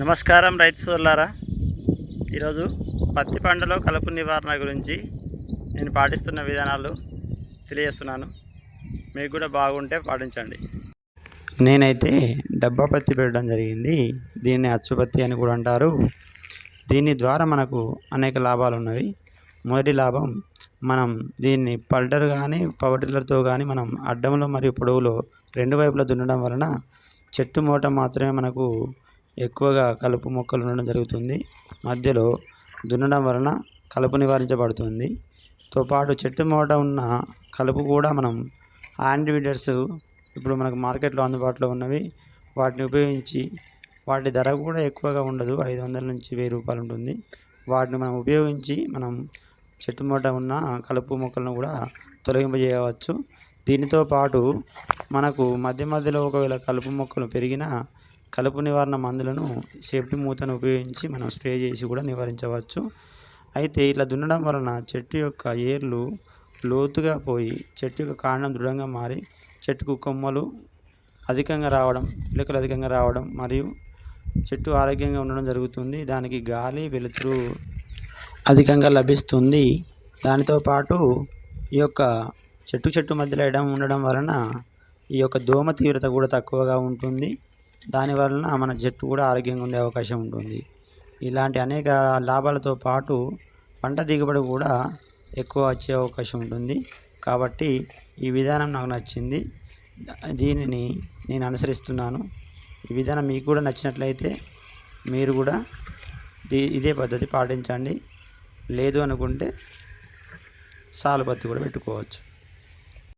నమస్కారం రైతు సోదరులారా. ఈరోజు పత్తి పంటలో కలుపు నివారణ గురించి నేను పాటిస్తున్న విధానాలు తెలియజేస్తున్నాను. మీకు కూడా బాగుంటే పాటించండి. నేనైతే డబ్బా పత్తి పెట్టడం జరిగింది. దీన్ని అచ్చుపత్తి అని కూడా అంటారు. దీని ద్వారా మనకు అనేక లాభాలు ఉన్నవి. మొదటి లాభం మనం దీన్ని పల్టర్ కానీ పవర్ టిల్లర్తో కానీ మనం అడ్డంలో మరియు పొడవులో రెండు వైపులా దున్నడం వలన చెట్టు మూట మాత్రమే మనకు ఎక్కువగా కలుపు మొక్కలు ఉండడం జరుగుతుంది. మధ్యలో దున్నడం వలన కలుపు నివారించబడుతుంది. తో పాటు చెట్టు మూట ఉన్న కలుపు కూడా మనం హ్యాండ్ వీడర్స్ ఇప్పుడు మనకు మార్కెట్లో అందుబాటులో ఉన్నవి వాటిని ఉపయోగించి వాటి ధర కూడా ఎక్కువగా ఉండదు. ఐదు వందల నుంచి వెయ్యి రూపాయలు ఉంటుంది. వాటిని మనం ఉపయోగించి మనం చెట్టు మూట ఉన్న కలుపు మొక్కలను కూడా తొలగింపజేయవచ్చు. దీనితో పాటు మనకు మధ్య మధ్యలో ఒకవేళ కలుపు మొక్కలు పెరిగినా కలుపు నివారణ మందులను సేఫ్టీ మూతను ఉపయోగించి మనం స్ప్రే చేసి కూడా నివారించవచ్చు. అయితే ఇట్లా దున్నడం వలన చెట్టు యొక్క ఏర్లు లోతుగా పోయి చెట్టు యొక్క కాండం దృఢంగా మారి చెట్టుకు కొమ్మలు అధికంగా రావడం పిలకలు అధికంగా రావడం మరియు చెట్టు ఆరోగ్యంగా ఉండడం జరుగుతుంది. దానికి గాలి వెలుతురు అధికంగా లభిస్తుంది. దానితో పాటు ఈ యొక్క చెట్టు చెట్టు మధ్యలో ఎడం ఉండడం వలన ఈ యొక్క దోమ తీవ్రత కూడా తక్కువగా ఉంటుంది. దాని వలన మన జట్టు కూడా ఆరోగ్యంగా ఉండే అవకాశం ఉంటుంది. ఇలాంటి అనేక లాభాలతో పాటు పంట దిగుబడి కూడా ఎక్కువ వచ్చే అవకాశం ఉంటుంది. కాబట్టి ఈ విధానం నాకు నచ్చింది. దీనిని నేను అనుసరిస్తున్నాను. ఈ విధానం మీకు కూడా నచ్చినట్లయితే మీరు కూడా దీ ఇదే పద్ధతి పాటించండి. లేదు అనుకుంటే సాలుపత్తి కూడా పెట్టుకోవచ్చు.